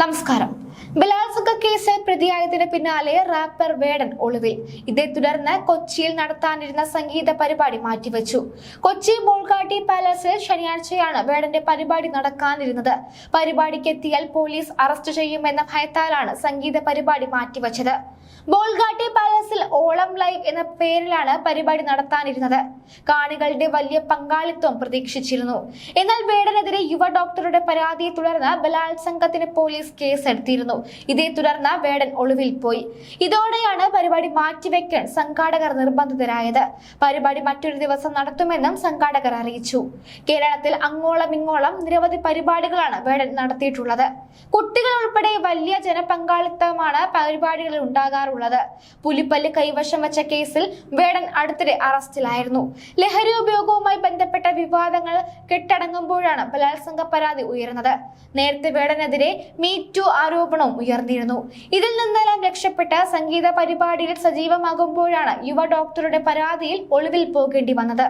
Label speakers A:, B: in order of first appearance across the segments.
A: നമസ്കാരം. ബലാത്സംഗ കേസിൽ പ്രതിയായതിന് പിന്നാലെ റാപ്പർ വേടൻ ഒളിവിൽ. ഇതേ തുടർന്ന് കൊച്ചിയിൽ നടത്താനിരുന്ന സംഗീത പരിപാടി മാറ്റിവെച്ചു. കൊച്ചി ബോൾഗാട്ടി പാലസിൽ ശനിയാഴ്ചയാണ് വേടന്റെ പരിപാടി നടക്കാനിരുന്നത്. പരിപാടിക്ക് എത്തിയാൽ പോലീസ് അറസ്റ്റ് ചെയ്യുമെന്ന ഭയത്താലാണ് സംഗീത പരിപാടി മാറ്റിവെച്ചത്. ബോൾഗാട്ടി പാലസിൽ ഓളം ലൈവ് എന്ന പേരിലാണ് പരിപാടി നടത്താനിരുന്നത്. കാണികളുടെ വലിയ പങ്കാളിത്തം പ്രതീക്ഷിച്ചിരുന്നു. എന്നാൽ വേടനെതിരെ യുവ ഡോക്ടറുടെ പരാതിയെ തുടർന്ന് ബലാത്സംഗത്തിന് പോലീസ് കേസെടുത്തിരുന്നു. ഇതേ തുടർന്ന് വേടൻ ഒളിവിൽ പോയി. ഇതോടെയാണ് പരിപാടി മാറ്റിവെക്കാൻ സംഘാടകർ നിർബന്ധിതരായത്. പരിപാടി മറ്റൊരു ദിവസം നടത്തുമെന്നും സംഘാടകർ അറിയിച്ചു. കേരളത്തിൽ അങ്ങോളം ഇങ്ങോളം നിരവധി പരിപാടികളാണ് വേടൻ നടത്തിയിട്ടുള്ളത്. കുട്ടികൾ ഉൾപ്പെടെ വലിയ ജനപങ്കാളിത്തമാണ് പരിപാടികളിൽ ഉണ്ടാകാറുള്ളത്. പുലിപ്പല്ല് കൈവശം വെച്ച കേസിൽ വേടൻ അടുത്തിടെ അറസ്റ്റിലായിരുന്നു. ലഹരി ഉപയോഗവുമായി ബന്ധപ്പെട്ട വിവാദങ്ങൾ കെട്ടടങ്ങുമ്പോഴാണ് ബലാത്സംഗ പരാതി ഉയർന്നത് നേരത്തെ വേടനെതിരെ മീ ടു ആരോപണവും ഉയർന്നിരുന്നു. ഇതിൽ നിന്നെല്ലാം രക്ഷപ്പെട്ട സംഗീത പരിപാടിയിൽ സജീവമാകുമ്പോഴാണ് യുവ ഡോക്ടറുടെ പരാതിയിൽ ഒളിവിൽ പോകേണ്ടി വന്നത്.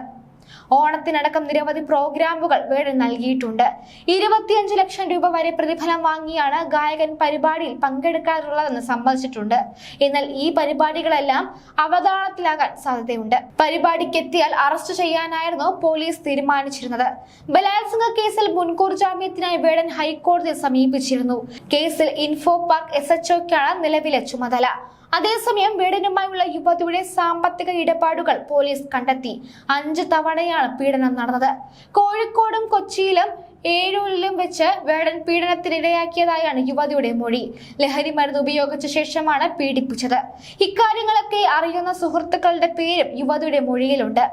A: ഓണത്തിനടക്കം നിരവധി പ്രോഗ്രാമുകൾ വേടൻ നൽകിയിട്ടുണ്ട്. ഇരുപത്തിയഞ്ച് ലക്ഷം രൂപ വരെ പ്രതിഫലം വാങ്ങിയാണ് ഗായകൻ പരിപാടിയിൽ പങ്കെടുക്കാറുള്ളതെന്ന് സമ്മതിച്ചിട്ടുണ്ട്. എന്നാൽ ഈ പരിപാടികളെല്ലാം അവതാളത്തിലാകാൻ സാധ്യതയുണ്ട്. പരിപാടിക്കെത്തിയാൽ അറസ്റ്റ് ചെയ്യാനായിരുന്നു പോലീസ് തീരുമാനിച്ചിരുന്നത്. ബലാത്സംഗ കേസിൽ മുൻകൂർ ജാമ്യത്തിനായി വേടൻ ഹൈക്കോടതിയെ സമീപിച്ചിരുന്നു. കേസിൽ ഇൻഫോ പാർക്ക് എസ് എച്ച്ഒക്കാണ് നിലവിലെ ചുമതല. അതേസമയം വീടിനുമായുള്ള യുവതിയുടെ സാമ്പത്തിക ഇടപാടുകൾ പോലീസ് കണ്ടെത്തി. അഞ്ച് തവണയാണ് പീഡനം നടന്നത്. കോഴിക്കോടും കൊച്ചിയിലും ഏഴൂരിലും വെച്ച് വേടൻ പീഡനത്തിനിരയാക്കിയതായാണ് യുവതിയുടെ മൊഴി. ലഹരി മരുന്ന് ഉപയോഗിച്ച ശേഷമാണ് പീഡിപ്പിച്ചത്. ഇക്കാര്യങ്ങളൊക്കെ അറിയുന്ന സുഹൃത്തുക്കളുടെ പേരും യുവതിയുടെ മൊഴിയിലുണ്ട്.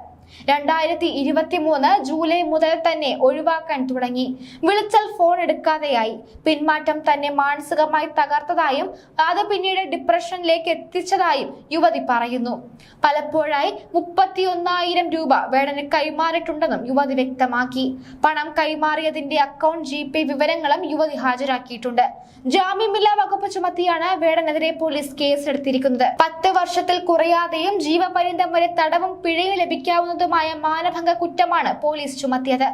A: രണ്ടായിരത്തി ഇരുപത്തി മൂന്ന് ജൂലൈ മുതൽ തന്നെ ഒഴിവാക്കാൻ തുടങ്ങി. വിളിച്ചാൽ ഫോൺ എടുക്കാതെയായി. പിന്മാറ്റം തന്നെ മാനസികമായി തകർത്തതായും അത് പിന്നീട് ഡിപ്രഷനിലേക്ക് എത്തിച്ചതായും യുവതി പറയുന്നു. പലപ്പോഴായി മുപ്പത്തി ഒന്നായിരം രൂപ വേടന് കൈമാറിയിട്ടുണ്ടെന്നും യുവതി വ്യക്തമാക്കി. പണം കൈമാറിയതിന്റെ അക്കൗണ്ട് ജി വിവരങ്ങളും യുവതി ഹാജരാക്കിയിട്ടുണ്ട്. ജാമ്യമില്ലാ വകുപ്പ് ചുമത്തിയാണ് വേടനെതിരെ പോലീസ് കേസെടുത്തിരിക്കുന്നത്. പത്ത് വർഷത്തിൽ കുറയാതെയും ജീവപര്യന്തം വരെ തടവും പിഴയും ലഭിക്കാവുന്നതുമായ മാനഭംഗ കുറ്റമാണ് പോലീസ് ചുമത്തിയത്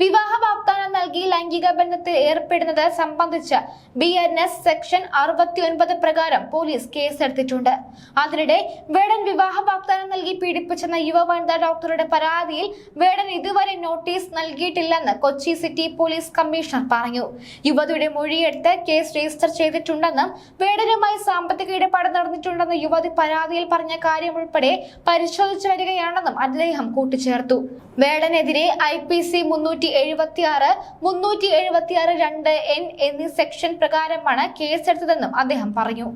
A: വിവാഹ വാഗ്ദാനം നൽകി ലൈംഗിക ബന്ധത്തിൽ ഏർപ്പെടുന്നത് സംബന്ധിച്ച് ബി എൻ എസ് സെക്ഷൻ അറുപത്തിയൊൻപത് പ്രകാരം പോലീസ് കേസെടുത്തിട്ടുണ്ട്. അതിനിടെ വേടൻ വിവാഹ വാഗ്ദാനം നൽകി പീഡിപ്പിച്ചെന്ന യുവ വനിതാ ഡോക്ടറുടെ പരാതിയിൽ വേടൻ ഇതുവരെ നോട്ടീസ് നൽകിയിട്ടില്ലെന്ന് കൊച്ചി സിറ്റി പോലീസ് കമ്മീഷണർ പറഞ്ഞു. യുവതിയുടെ മൊഴിയെടുത്ത് കേസ് രജിസ്റ്റർ ചെയ്തിട്ടുണ്ടെന്നും വേടനുമായി സാമ്പത്തിക ഇടപാട് നടന്നിട്ടുണ്ടെന്ന് യുവതി പരാതിയിൽ പറഞ്ഞ കാര്യം ഉൾപ്പെടെ പരിശോധിച്ചു വരികയാണെന്നും അദ്ദേഹം കൂട്ടിച്ചേർത്തു. വേടനെതിരെ ഐ പി സി മുന്നൂറ്റി എഴുപത്തി ആറ് മുന്നൂറ്റി എഴുപത്തി ആറ് രണ്ട് എൻ എന്നീ സെക്ഷൻ പ്രകാരമാണ് കേസെടുത്തതെന്നും അദ്ദേഹം പറഞ്ഞു.